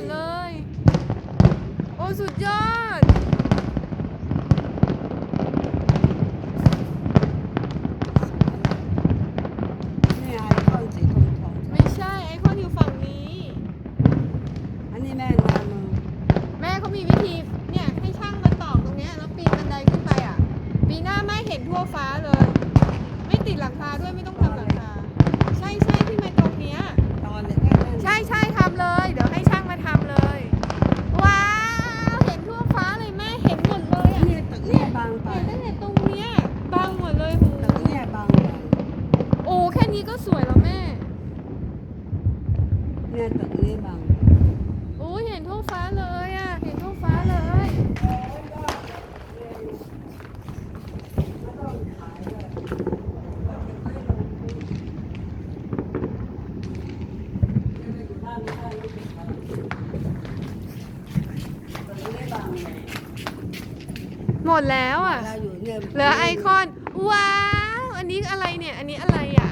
ดเลย โอ้สุดยอดนี่ไอคอนสีทองทองไม่ใช่ไอคอนอยู่ฝั่งนี้ อันนี้แม่นามือแม่เขามีวิธีเนี่ยให้ช่างมาตอกตรงเนี้ยแล้วปีนบันไดขึ้นไปอะ ปีหน้าแม่เห็นทั่วฟ้าเลย ไม่ติดหลังคาด้วยไม่ต้องทำางไป เห็นตั้งแต่ตรงเนี้ยบางหมดเลยหูตึกเนี่ยบางไปโอ้แค่นี้ก็สวยแล้วแม่ เนี่ยตึกนี้บางโอ้ยเห็นทั่วฟ้าเลยอะ เห็นทั่วฟ้าเลยตึกนี้บางเลย หมดแล้วอะ เราอยู่เนี่ยเหลือไอคอน ว้าว อันนี้อะไรเนี่ย อันนี้อะไรอะ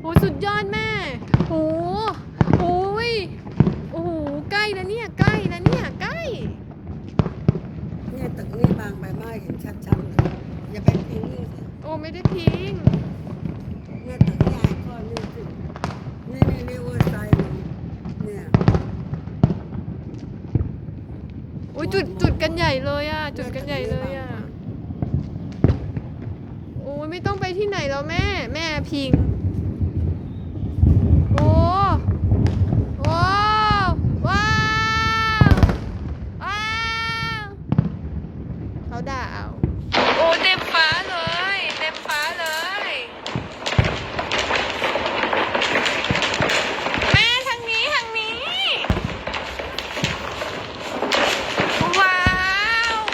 โหสุดยอดแม่โหโอ้ยโอ้โหใกล้นะเนี่ยใกล้นะเนี่ยใกล้ เนี่ยตึกนี้บางไปมากเห็นชัดๆเลยอย่าไปทิ้งนี่สิโอ้ไม่ได้ทิ้ง เนี่ยตึกเนี่ยไอคอนนี่สินี่นี่นี่เวอร์ไซด์มันเนี่ย อุ้ยจุดจุดกันใหญ่เลยอะ จุดกันใหญ่เลยอะโอ้ยไม่ต้องไปที่ไหนแล้วแม่ แม่พิง